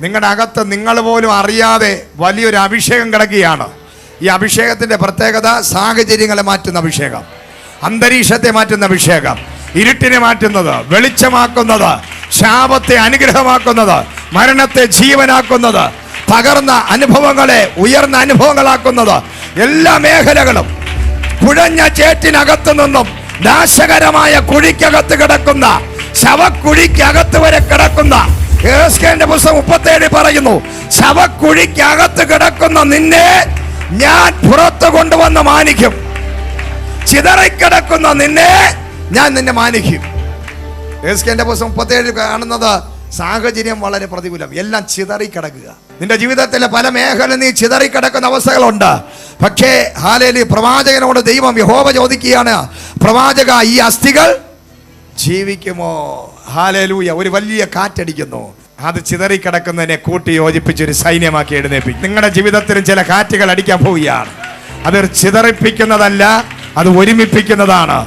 നിങ്ങളുടെ അകത്ത് നിങ്ങൾ പോലും അറിയാതെ വലിയൊരു അഭിഷേകം കിടക്കുകയാണ്. ഈ അഭിഷേകത്തിന്റെ പ്രത്യേകത സാഹചര്യങ്ങളെ മാറ്റുന്ന അഭിഷേകം അന്തരീക്ഷത്തെ മാറ്റുന്ന അഭിഷേകം ഇരുട്ടിനെ മാറ്റുന്നത് വെളിച്ചമാക്കുന്നത് ശാപത്തെ അനുഗ്രഹമാക്കുന്നത് മരണത്തെ ജീവനാക്കുന്നത് തകർന്ന അനുഭവങ്ങളെ ഉയർന്ന അനുഭവങ്ങളാക്കുന്നത് എല്ലാ മേഖലകളും കുഴഞ്ഞ ചേറ്റിനകത്തു നിന്നും നാശകരമായ കുഴിക്കകത്ത് കിടക്കുന്ന ശവക്കുഴിക്കകത്ത് വരെ കിടക്കുന്ന ഏസ്കേന്റെ പുസ്തകം മുപ്പത്തേഴ് പറയുന്നു ശവക്കുഴിക്കകത്ത് കിടക്കുന്ന നിന്നെ ഞാൻ പുറത്തു കൊണ്ടുവന്ന് മാനിക്കും. ചിതറിക്കിടക്കുന്ന നിന്നെ ഞാൻ നിന്നെ മാനിക്കും. ഏസ്കേന്റെ പുസ്തകം മുപ്പത്തേഴ് കാണുന്നത് സാഹചര്യം വളരെ പ്രതികൂലം. എല്ലാം ചിതറിക്കിടക്കുക. നിന്റെ ജീവിതത്തിലെ പല മേഖല നീ ചിതറിക്കിടക്കുന്ന അവസ്ഥകളുണ്ട്. പക്ഷേ ഹാലേലി പ്രവാചകനോട് ദൈവം യഹോവ ചോദിക്കുകയാണ് പ്രവാചക ഈ അസ്ഥികൾ ജീവിക്കുമോ? ഹാലേലൂയ ഒരു വലിയ കാറ്റടിക്കുന്നു. അത് ചിതറിക്കിടക്കുന്നതിനെ കൂട്ടി യോജിപ്പിച്ച് ഒരു സൈന്യമാക്കി എഴുന്നേപ്പിക്കും. നിങ്ങളുടെ ജീവിതത്തിലും ചില കാറ്റുകൾ അടിക്കാൻ പോവുകയാണ്. അതൊരു ചിതറിപ്പിക്കുന്നതല്ല അത് ഒരുമിപ്പിക്കുന്നതാണ്.